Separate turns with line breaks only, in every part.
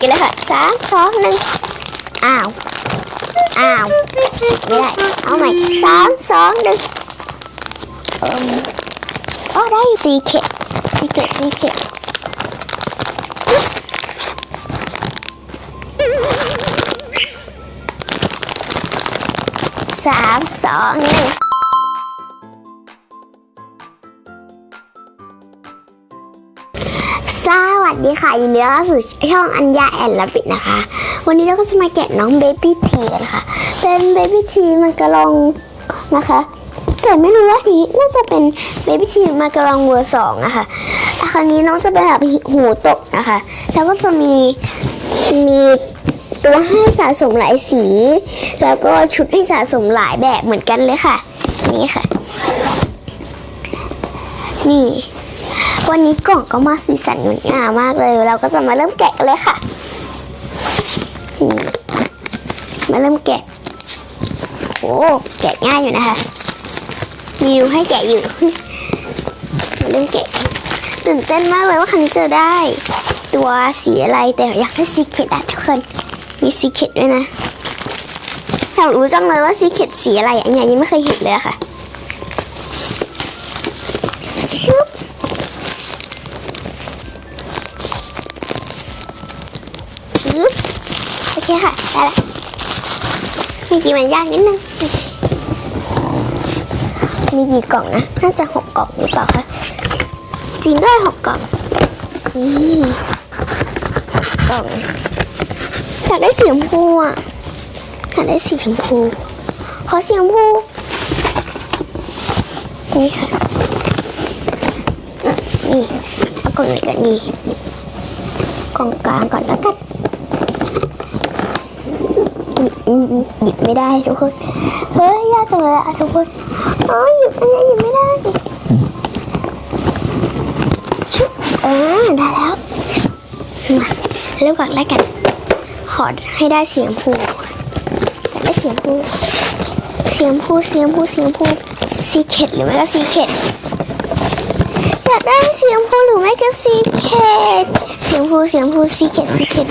กันเลยค่ะสามสองหนึ่งอ้าวอ้าวไม่ ดีค่ะยินดีต้อนรับสู่ช่องอัญญาแอนลาบิดนะคะ วันนี้เราก็จะมาแกะน้องเบบี้ทีกันค่ะ เป็นเบบี้ทีมันกระลองนะคะ แต่ไม่รู้ว่านี้น่าจะเป็นเบบี้ทีมากระลองเวอร์สองอะคะคราวนี้น้องจะเป็นแบบหูตกนะคะ แล้วก็จะมีมีตัวให้สะสมหลายสี แล้วก็ชุดให้สะสมหลายแบบเหมือนกันเลยค่ะ นี่ค่ะ นี่ วันนี้กล่องก็มาสีสันงดงามมากเลย เราก็จะมาเริ่มแกะกันเลยค่ะ มาเริ่มแกะ โอ้แกะง่ายอยู่นะคะ มีรูให้แกะอยู่ มาเริ่มแกะ ตื่นเต้นมากเลยว่าครั้งนี้จะได้ ตัวสีอะไรแต่อยากได้สีเข็ดอะทุกคน มีสีเข็ดด้วยนะอยากรู้จังเลยว่าสีเข็ดสีอะไรอะเนี่ยยังไม่เคยเห็นเลยค่ะ คค่ะได้แล้วมีกี่มันยากนิดนึงมีกี่กล่องนะ น่าจะหกกล่องหรือเปล่าคะจริงด้วยหกกล่องนี่กล่องอยากได้สีชมพูอะอยากได้สีชมพู ขอสีชมพู นี่ค่ะ นี่ เอากล่องไหนกันนี่กล่องกลางก่อนแล้วกัน หยิบไม่ได้ทุกคน เฮ้ยยากจังเลยอะทุกคนเอ้ยหยิบไม่ได้หยิบไม่ได้ชุบเออได้แล้วมาเริ่มก่อนแรกกัน ขอให้ได้เสียงพูอยากได้เสียงพูเสียงพูเสียงพูเสียงพูซีเค็ดหรือไม่ก็ซีเค็ดอยากได้เสียงพูหรือไม่ก็ซีเค็ดเสียงพูเสียงพูซีเค็ดซีเค็ด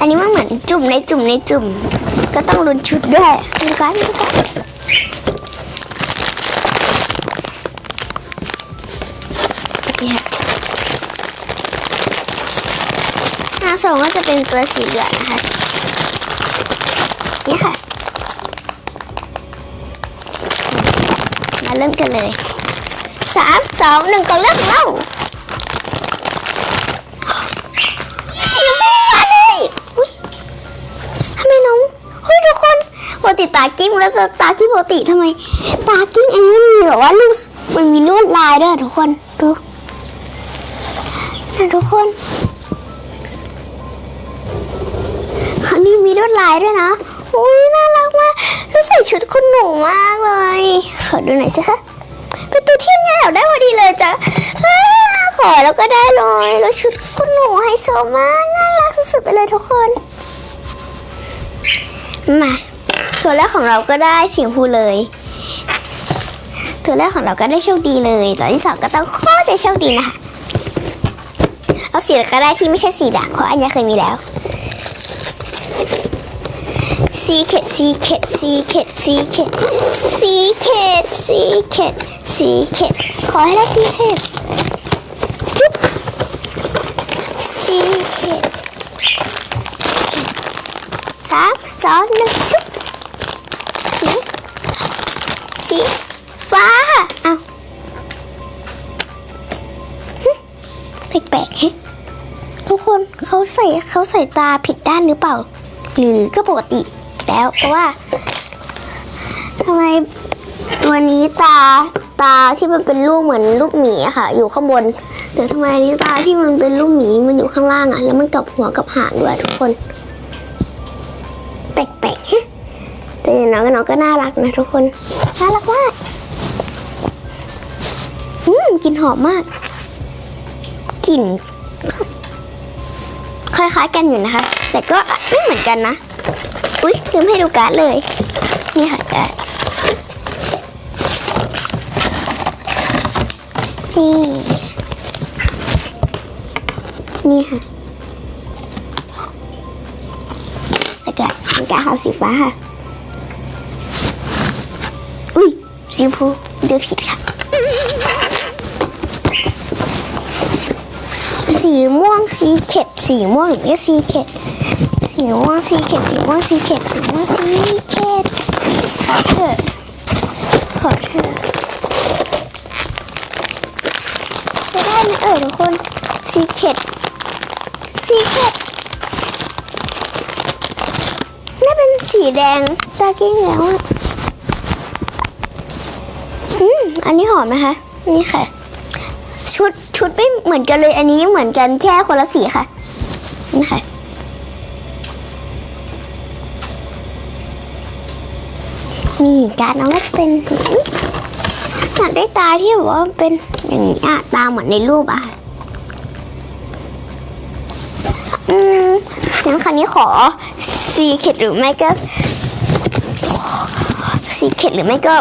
อันนี้มันเหมือนจุ่มในจุ่มในจุ่ม ก็ต้องลุ้นชุดด้วยดูกันดูกันโอเคค่ะหน้าสองก็จะเป็นตัวสีเหลืองนะคะนี่ค่ะ มาเริ่มกันเลยสามสองหนึ่งก่อนเริ่มของเรา ติตากิ้งแล้วตากิ้งปกติทำไม ตากิ้งอันนี้มันมีแบบว่าลูกมันมีลวดลายด้วยทุกคนดูนะทุกคนอันนี้มีลวดลายด้วยนะอุ้ยน่ารักมากก็ใส่ชุดคุณหนูมากเลยขอดูหน่อยสิคะเป็นตัวที่ง่ายได้พอดีเลยจ้ะขอแล้วก็ได้เลยแล้วชุดคุณหนูไฮโซมากน่ารักสุดๆไปเลยทุกคน มา ตัวแรกของเราก็ได้สียงพูเลยตัวแรกของเราก็ได้โชคดีเลยตัวที่สองก็ต้องโคตรจะโชคดีนะคะเอาสีก็ได้ที่ไม่ใช่สีด่างเพราะอันนี้เคยมีแล้วซีเข็ดซีเข็ดซีเข็ดซีเข็ดซีเข็ดซีเข็ดซีเข็ดขอให้ได้ซีเข็ดจุ๊บซีเข็ดสามสองหนึ่งจุ๊บ แปลกๆฮะทุกคนเขาใส่เขาใส่ตาผิดด้านหรือเปล่า หรือก็ปกติแล้วเพราะว่าทำไมตัวนี้ตาตาที่มันเป็นรูปเหมือนรูปหมีอะค่ะ อยู่ข้างบนแต่ทำไมอันนี้ตาที่มันเป็นรูปหมีมันอยู่ข้างล่างอะแล้วมันกับหัวกับหางด้วยทุกคนแปลกๆฮะแต่อย่างน้อยก็น้องก็น่ารักนะทุกคน น่ารักมาก อืมกลิ่นหอมมาก กลิ่นคล้ายๆกันอยู่นะคะ แต่ก็ไม่เหมือนกันนะ อุ๊ยลืมให้ดูการ์ดเลย นี่ค่ะการ์ดนี่ นี่ค่ะแล้วก็อันกาเอาสีฟ้าค่ะ อุ้ยสีชมพูเดือผิดค่ะ สีม่วงสีเข็ดสีม่วงหรือไม่สีเข็ดสีม่วงสีเข็ดสีม่วงสีเข็ดสีม่วงสีเข็ดขอเถอะขอเถอะจะได้ไหมเอ่ยทุกคนสีเข็ดสีเข็ดนี่เป็นสีแดงจากิ้งแล้วอะอืมอันนี้หอมนะคะ นี่ค่ะ ชุด ชุดไม่เหมือนกันเลยอันนี้เหมือนกันแค่คนละสีค่ะ นี่ค่ะ นี่การน้องก็จะเป็นอยากได้ตาที่แบบว่าเป็นอย่างนี้ตาเหมือนในรูปอะ อืมงั้นครั้นี้ขอซีเข็ดหรือไม่ก็ซีเข็ดหรือไม่ก็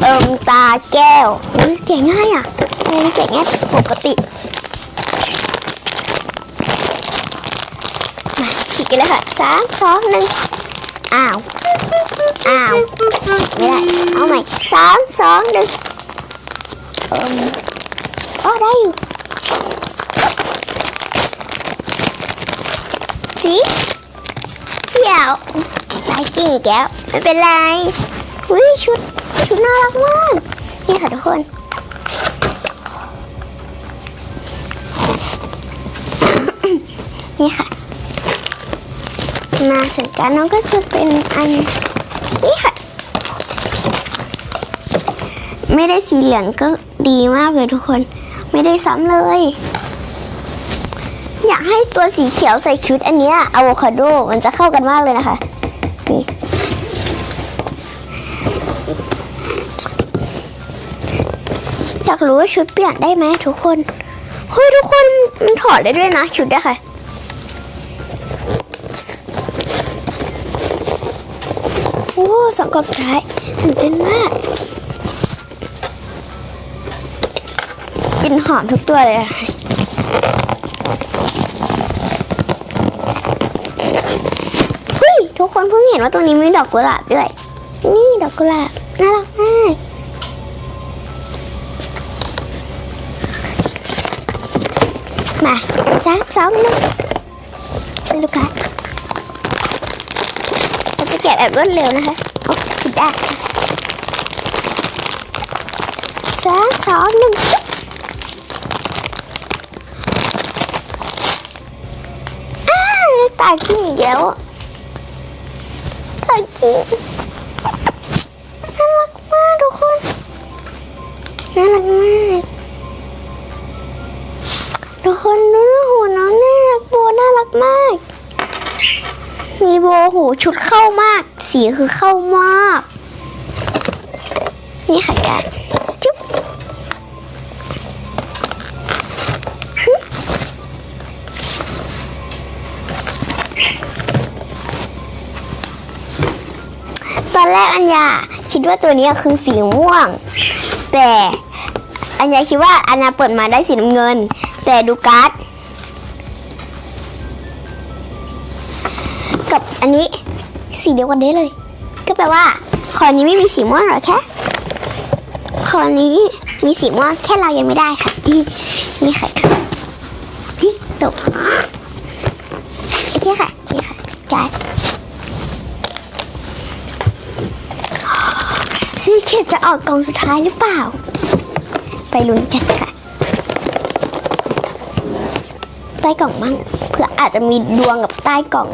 เอิมตาแก้วอุ๊ยแกะง่ายอะอันนี้แกะง่ายปกติ มาฉีกกันเลยค่ะสามสองหนึ่งอ้าว อ้าวไม่ได้เอาใหม่สามสองหนึ่งเอิมอ๋อได้อยู่สีเขียวลายกิ่งอีกแล้วไม่เป็นไรอุ้ยชุด ชุดน่ารักมาก นี่ค่ะทุกคน นี่ค่ะ มาส่วนการน้องก็จะเป็นอัน นี่ค่ะ ไม่ได้สีเหลืองก็ดีมากเลยทุกคน ไม่ได้ซ้ำเลย อยากให้ตัวสีเขียวใส่ชุดอันนี้อะโวคาโด มันจะเข้ากันมากเลยนะคะ นี่ากรู้ว่าชุดเปลี่ยนได้ไหมทุกคนเฮ้ยทุกคนมันถอดได้ด้วยนะชุดอะค่ะโอ้สองกล่องสุดท้ายตื่นเต้นมากกลินหอมทุกตัวเลยอะเฮ้ยทุกคนเพิ่งเห็นว่าตรงนี้มีดอกกุหลาบด้วย นี่ดอกกุหลาบน่ารักมาก มาสามสองหนึ่งไปดูกันเราจะแกะแบบรวดเร็วนะคะโอ้ผิดได้สามสองหนึ่งอ้าตาขี้อีกแล้วอะตาขี้ ชุดเข้ามาก สีคือเข้ามาก นี่ค่ะการจุ๊บตอนแรกอัญญาคิดว่าตัวนี้คือสีม่วง แต่อัญญาคิดว่าอัญญาเปิดมาได้สีน้ำเงิน แต่ดูการ์ดกับอันนี้ สีเดียวกันได้เลย ก็แปลว่าคอนี้ไม่มีสีม่วงหรอแค่คอนี้มีสีม่วงแค่เรายังไม่ได้ค่ะนี่นี่ค่ะนี่ตกนี่ค่ะนี่ค่ะการ์ดซีเคจะออกกล่องสุดท้ายหรือเปล่า ไปลุ้นกันค่ะใต้กล่องบ้างเผื่ออาจจะมีดวงกับใต้กล่อง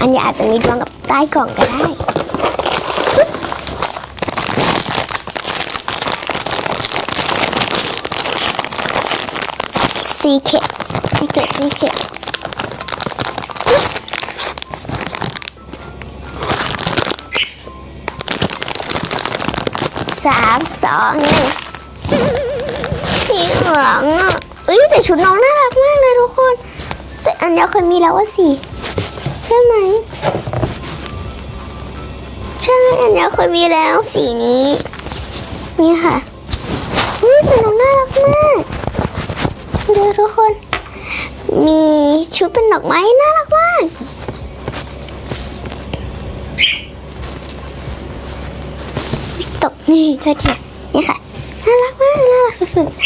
อันนี้อาจจะมีดวงกับใต้กล่องก็ได้ซีเคทซีเคทซีเคทสามสองหนึ่งสีเหลืองอะเอ้ยแต่ชุดน้องน่ารักมากเลยทุกคน แต่อันเนี้เคยมีแล้วว่าสี ใช่ไหม ใช่อันนี้เคยมีแล้วสีนี้ นี่ค่ะเฮ้ยแต่น้องน่ารักมากดี๋ยทุกคน มีชุดเป็นดอกไม้น่ารักมากตกนี่เธอเทียนี่ค่ะน่ารักมากน่ารักสุดๆ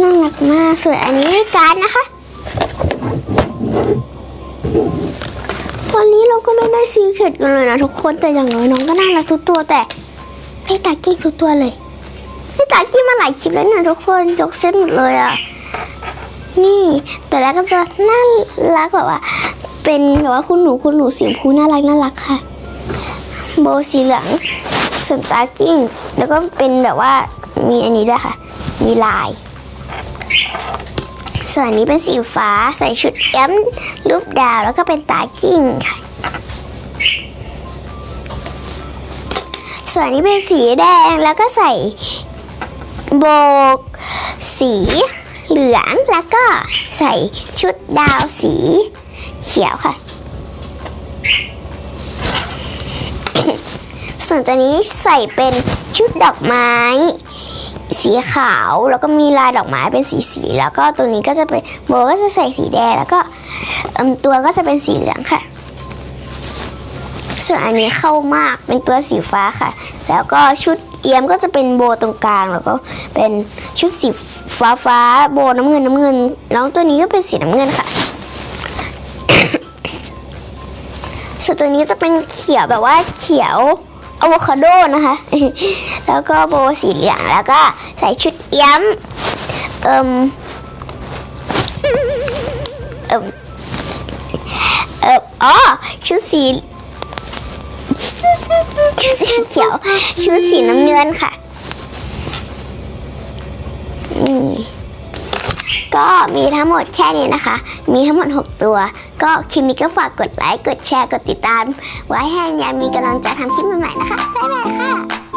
น่ารักมากส่วนอันนี้การดนะคะ ไม่ได้ซีเคร็ตกันเลยนะทุกคนแต่อย่างน้อยน้องก็น่ารักทุกตัวแต่พี่ตากี้ทุกตัวเลยพี่ตากี้มาหลายคลิปแล้วเนี่ยทุกคนยกเส้นหมดเลยอะนี่แต่แล้วก็จะน่ารักแบบว่า เป็นแบบว่าคุณหนูคุณหนูสีชมพูน่ารักน่ารักค่ะ โบสีเหลืองส่วนตากิ้งแล้วก็เป็นแบบว่ามีอันนี้ด้วยค่ะ มีลาย ส่วนนนี้เป็นสีฟ้าใส่ชุดแอมรูปดาวแล้วก็เป็นตากิ้งค่ะ ส่วนนี้เป็นสีแดงแล้วก็ใส่โบกสีเหลืองแล้วก็ใส่ชุดดาวสีเขียวค่ะ ส่วนตัวนี้ใส่เป็นชุดดอกไม้ สีขาวแล้วก็มีลายดอกไม้เป็นสีสีแล้วก็ตัวนี้ก็จะเป็นโบก็จะใส่สีแดงแล้วก็ตัวก็จะเป็นสีเหลืองค่ะ ส่วนอันนี้เข้ามากเป็นตัวสีฟ้าค่ะ แล้วก็ชุดเอียมก็จะเป็นโบตรงกลางแล้วก็เป็นชุดสีฟ้าฟ้าโบน้ำเงินน้ำเงินแล้วตัวนี้ก็เป็นสีน้ำเงินค่ะส่วนตัวนี้จะเป็นเขียวแบบว่าเขียวอะโวคาโดนะคะ แล้วก็โบสีเหลืองแล้วก็ใส่ชุดเอี้ยมเอิมเอิมเอิมอ๋อชุดสี ชุดสีเขียว ชุดสีน้ำเงินค่ะอืมก็มีทั้งหมดแค่นี้นะคะ มีทั้งหมด 6 ตัว ก็คลิปนี้ก็ฝากกดไลค์ กดแชร์ กดติดตาม ไว้ให้ยามีกำลังใจทำคลิปใหม่ๆนะคะ บ๊ายบายค่ะ